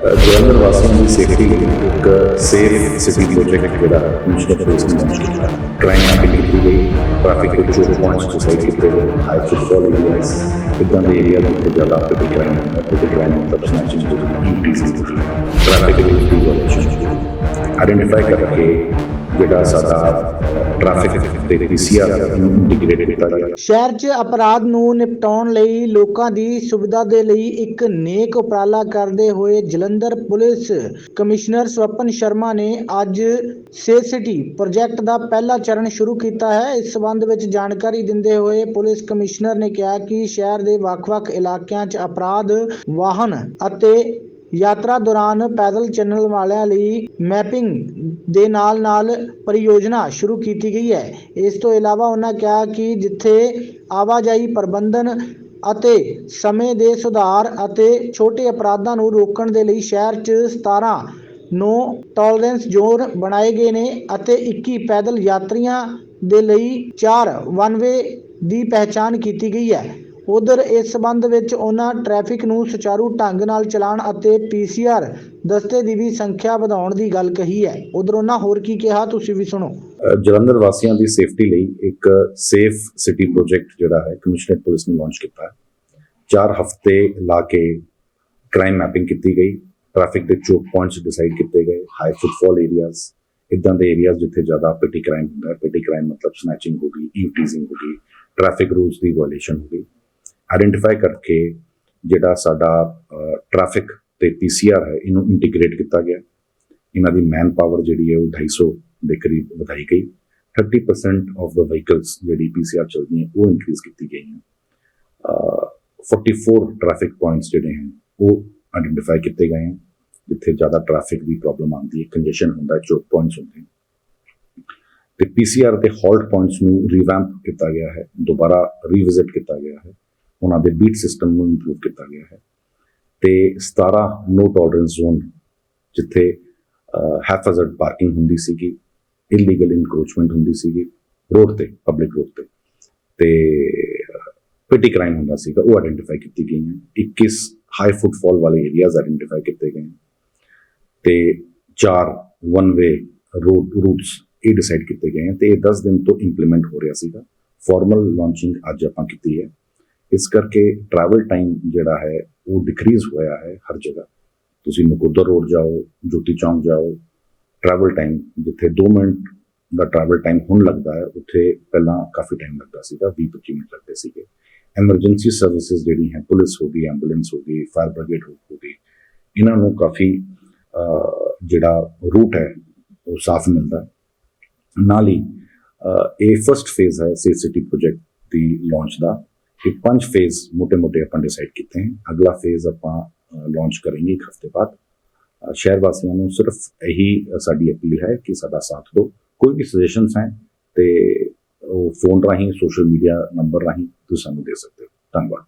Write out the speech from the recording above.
ਜਲੰਧਰ ਵਾਸੀਆਂ ਦੀ ਸੇਫਟੀ ਲਈ ਇੱਕ ਸੇਫ ਸਿਟੀ ਪ੍ਰੋਜੈਕਟ ਜਿਹੜਾ ਕਮਿਸ਼ਨਰ ਪੁਲਿਸ ਨੇ ਲਾਂਚ ਕੀਤਾ ਕ੍ਰਾਈਮ ਮੈਪਿੰਗ ਕੀਤੀ ਗਈ ਟ੍ਰੈਫਿਕ ਦੇ ਚੋਕ ਪੁਆਇੰਟਸ ਡਿਸਾਈਡ ਕੀਤੇ ਗਏ ਹਾਈ ਫੁੱਟਫਾਲ ਏਰੀਆਜ਼ ਇਦਾਂ ਦੇ ਏਰੀਆ ਵਿੱਚ ਜ਼ਿਆਦਾ ਆਪੇ ਕ੍ਰਾਈਮ ਹੁੰਦਾ ਤੇ ਕ੍ਰਾਈਮ ਮਤਲਬ ਸਨੈਚਿੰਗ ਜੋ ਇੰਕਰੀਜ਼ ਟ੍ਰੈਫਿਕ ਦੇ ਵਿੱਚ ਵਾਇਲੇਸ਼ਨ ਆਇਡੈਂਟੀਫਾਈ ਕਰਕੇ ਜਿਹੜਾ ਸਾਡਾ ਟ੍ਰੈਫਿਕ ਤੇ ਪੀਸੀਆਰ ਨੂੰ ਇੰਟੀਗ੍ਰੇਟ ਕੀਤਾ ਗਿਆ। ਸ਼ਹਿਰ 'ਚ ਅਪਰਾਧ ਨੂੰ ਨਿਪਟਾਉਣ ਲਈ ਲੋਕਾਂ ਦੀ ਸੁਵਿਧਾ ਦੇ ਲਈ ਇੱਕ ਨੇਕ ਉਪਰਾਲਾ ਕਰਦੇ ਹੋਏ ਜਲੰਧਰ ਪੁਲਿਸ ਕਮਿਸ਼ਨਰ ਸਵਪਨ ਸ਼ਰਮਾ ਨੇ ਅੱਜ ਸੇਫ ਸਿਟੀ ਪ੍ਰੋਜੈਕਟ ਦਾ ਪਹਿਲਾ ਚਰਨ ਸ਼ੁਰੂ ਕੀਤਾ ਹੈ। ਇਸ ਸਬੰਧ ਵਿੱਚ ਜਾਣਕਾਰੀ ਦਿੰਦੇ ਹੋਏ ਪੁਲਿਸ ਕਮਿਸ਼ਨਰ ਨੇ ਕਿਹਾ ਕਿ ਸ਼ਹਿਰ ਦੇ ਵੱਖ-ਵੱਖ ਇਲਾਕਿਆਂ 'ਚ ਅਪਰਾਧ, ਵਾਹਨ ਅਤੇ ਯਾਤਰਾ ਦੌਰਾਨ ਪੈਦਲ ਚੱਲਣ ਵਾਲਿਆਂ ਲਈ ਮੈਪਿੰਗ ਦੇ ਨਾਲ-ਨਾਲ ਪਰਿਯੋਜਨਾ ਸ਼ੁਰੂ ਕੀਤੀ ਗਈ ਹੈ। ਇਸ ਤੋਂ ਇਲਾਵਾ ਉਹਨਾਂ ਕਿਹਾ ਕਿ ਜਿੱਥੇ ਆਵਾਜਾਈ ਪ੍ਰਬੰਧਨ ਅਤੇ ਸਮੇਂ ਦੇ ਸੁਧਾਰ ਅਤੇ ਛੋਟੇ ਅਪਰਾਧਾਂ ਨੂੰ ਰੋਕਣ ਦੇ ਲਈ ਸ਼ਹਿਰ 'ਚ 17 ਨੋ ਟੋਲਰੈਂਸ ਜ਼ੋਨ ਬਣਾਏ ਗਏ ਨੇ ਅਤੇ 21 ਪੈਦਲ ਯਾਤਰੀਆਂ ਦੇ ਲਈ 4 ਵਨ ਵੇ ਦੀ ਪਹਿਚਾਣ ਕੀਤੀ ਗਈ ਹੈ। ਉਧਰ ਇਸ ਸਬੰਧ ਵਿੱਚ ਉਹਨਾਂ ਟ੍ਰੈਫਿਕ ਨੂੰ ਸੁਚਾਰੂ ਢੰਗ ਨਾਲ ਚਲਾਉਣ ਅਤੇ ਪੀਸੀਆਰ ਦਸਤੇ ਦੀ ਵੀ ਸੰਖਿਆ ਵਧਾਉਣ ਦੀ ਗੱਲ ਕਹੀ ਹੈ। ਉਧਰ ਉਹਨਾਂ ਹੋਰ ਕੀ ਕਿਹਾ, ਤੁਸੀਂ ਵੀ ਸੁਣੋ। ਜਲੰਧਰ ਵਾਸੀਆਂ ਦੀ ਸੇਫਟੀ ਲਈ ਇੱਕ ਸੇਫ ਸਿਟੀ ਪ੍ਰੋਜੈਕਟ ਜਿਹੜਾ ਹੈ ਕਮਿਸ਼ਨਰ ਪੁਲਿਸ ਨੇ ਲਾਂਚ ਕੀਤਾ ਹੈ। ਚਾਰ ਹਫ਼ਤੇ ਲਾ ਕੇ ਕ੍ਰਾਈਮ ਮੈਪਿੰਗ ਕੀਤੀ ਗਈ। ਟ੍ਰੈਫਿਕ ਦੇ ਚੋਕ ਪੁਆਇੰਟਸ ਡਿਸਾਈਡ ਕੀਤੇ ਗਏ। ਹਾਈ ਫੁੱਟਫਾਲ ਏਰੀਆਜ਼, ਇਦਾਂ ਦੇ ਏਰੀਆਜ਼ ਜਿੱਥੇ ਜ਼ਿਆਦਾ ਪਿਟੀ ਕ੍ਰਾਈਮ ਹੁੰਦਾ ਹੈ। ਪਿਟੀ ਕ੍ਰਾਈਮ ਮਤਲਬ ਸਨੈਚਿੰਗ ਹੋ ਗਈ ਇਨਕਰੀਜ਼ਿੰਗ ਹੋ ਗਈ, ਟ੍ਰੈਫਿਕ ਰੂਲਸ ਦੀ ਵਾਇਲੇਸ਼ਨ ਹੋ ਗਈ। ਆਇਡੈਂਟੀਫਾਈ ਕਰਕੇ ਜਿਹੜਾ ਸਾਡਾ ਟ੍ਰੈਫਿਕ ਤੇ ਪੀਸੀਆਰ ਹੈ, ਇਹਨੂੰ ਇੰਟੀਗ੍ਰੇਟ ਕੀਤਾ ਗਿਆ। ਇਹਨਾਂ ਦੀ ਮੈਨ ਪਾਵਰ ਜਿਹੜੀ ਹੈ ਉਹ 250 ਦੇ ਕਰੀਬ ਵਧਾਈ ਗਈ। 30% ਆਫ ਦਾ ਵਹੀਕਲਸ ਜਿਹੜੀ ਪੀਸੀਆਰ ਚੱਲਦੀਆਂ, ਉਹ ਇਨਕਰੀਜ਼ ਕੀਤੀ ਗਈਆਂ। ਅਹ 44 ਟ੍ਰੈਫਿਕ ਪੁਆਇੰਟਸ ਜਿਹੜੇ ਹਨ ਉਹ ਆਇਡੈਂਟੀਫਾਈ ਕੀਤੇ ਗਏ ਹਨ ਜਿੱਥੇ ਜ਼ਿਆਦਾ ਟ੍ਰੈਫਿਕ ਦੀ ਪ੍ਰੋਬਲਮ ਆਉਂਦੀ ਹੈ ਕੰਜੈਸ਼ਨ ਹੁੰਦਾ ਹੈ ਚੋਕ ਪੁਆਇੰਟਸ ਹੁੰਦੇ ਹਨ ਤੇ ਪੀਸੀਆਰ ਦੇ ਹਾਲਟ ਪੁਆਇੰਟਸ ਨੂੰ ਰੀਵੈਂਪ ਕੀਤਾ ਗਿਆ ਹੈ, ਦੁਬਾਰਾ ਰੀਵਿਜ਼ਿਟ ਕੀਤਾ ਗਿਆ ਹੈ। ਉਹਨਾਂ ਦੇ ਬੀਟ ਸਿਸਟਮ ਨੂੰ ਇੰਪਰੂਵ ਕੀਤਾ ਗਿਆ ਹੈ। ਤੇ 17 ਨੋ ਟੋਲਰੈਂਸ ਜ਼ੋਨ ਜਿੱਥੇ ਹੈਫਾਜ਼ਰਡ ਪਾਰਕਿੰਗ ਹੁੰਦੀ ਸੀਗੀ ਇਲੀਗਲ ਇਨਕਰੋਚਮੈਂਟ ਹੁੰਦੀ ਸੀਗੀ ਰੋਡ ਤੇ ਪਬਲਿਕ ਰੋਡ ਤੇ। ਤੇ ਪਿਟੀ ਕ੍ਰਾਈਮ ਹੁੰਦਾ ਸੀਗਾ, ਉਹ ਆਇਡੈਂਟੀਫਾਈ ਕੀਤੀ ਗਈਆਂ। 21 ਹਾਈ ਫੁੱਟਫਾਲ ਵਾਲੇ ਏਰੀਆਜ਼ ਆਇਡੈਂਟੀਫਾਈ ਕੀਤੇ ਗਏ। ਤੇ ਚਾਰ ਵਨ ਵੇ ਰੋਡ ਰੂਟਸ ਇਹ ਡਿਸਾਈਡ ਕੀਤੇ ਗਏ। ਹਨ ਤੇ ਇਹ 10 ਦਿਨ ਤੋਂ ਇੰਪਲੀਮੈਂਟ ਹੋ ਰਿਹਾ ਸੀਗਾ। ਫਾਰਮਲ ਲਾਂਚਿੰਗ ਅੱਜ ਆਪਾਂ ਕੀਤੀ ਹੈ। ਇਸ ਕਰਕੇ ਟਰੈਵਲ ਟਾਈਮ ਜਿਹੜਾ ਹੈ, ਉਹ ਡਿਕਰੀਜ਼ ਹੋਇਆ ਹੈ ਹਰ ਜਗ੍ਹਾ। ਤੁਸੀਂ ਨਕੋਦਰ ਰੋਡ ਜਾਓ, ਜੋਤੀ ਚੌਂਕ ਜਾਓ ਟਰੈਵਲ ਟਾਈਮ ਜਿੱਥੇ 2 ਮਿੰਟ ਦਾ ਟਰੈਵਲ ਟਾਈਮ ਹੁਣ ਲੱਗਦਾ ਹੈ, ਉੱਥੇ ਪਹਿਲਾਂ ਕਾਫੀ ਟਾਈਮ ਲੱਗਦਾ ਸੀਗਾ 20 25 ਮਿੰਟ ਲੱਗਦੇ ਸੀਗੇ। ਐਮਰਜੈਂਸੀ ਸਰਵਿਸਿਜ਼ ਜਿਹੜੀ ਹੈ, ਪੁਲਿਸ ਹੋ ਗਈ ਐਂਬੂਲੈਂਸ ਹੋ ਗਈ ਫਾਇਰ ਬ੍ਰਿਗੇਡ ਹੋ ਗਈ, ਇਹਨਾਂ ਨੂੰ ਕਾਫੀ ਜਿਹੜਾ ਰੂਟ ਹੈ, ਉਹ ਸਾਫ਼ ਮਿਲਦਾ ਨਾਲ ਹੀ ਇਹ ਫਰਸਟ ਫੇਜ਼ ਹੈ ਸੇ ਸਿਟੀ ਪ੍ਰੋਜੈਕਟ ਦੀ ਲਾਂਚ ਦਾ। ਕਿ ਪੰਜ ਫੇਜ਼ ਮੋਟੇ ਮੋਟੇ ਆਪਾਂ ਡਿਸਾਈਡ ਕੀਤੇ ਹਨ ਅਗਲਾ ਫੇਜ਼ ਆਪਾਂ ਲਾਂਚ ਕਰਾਂਗੇ ਇੱਕ ਹਫ਼ਤੇ ਬਾਅਦ। ਸ਼ਹਿਰ ਵਾਸੀਆਂ ਨੂੰ ਸਿਰਫ ਇਹੀ ਸਾਡੀ ਅਪੀਲ ਹੈ ਕਿ ਸਾਡਾ ਸਾਥ ਦਿਓ। ਕੋਈ ਵੀ ਸੁਜੈਸ਼ਨਸ ਹੈ ਤੇ ਉਹ ਫੋਨ ਰਾਹੀਂ ਸੋਸ਼ਲ ਮੀਡੀਆ ਨੰਬਰ ਰਾਹੀਂ ਤੁਸੀਂ ਸਾਨੂੰ ਦੇ ਸਕਦੇ ਹੋ। ਧੰਨਵਾਦ।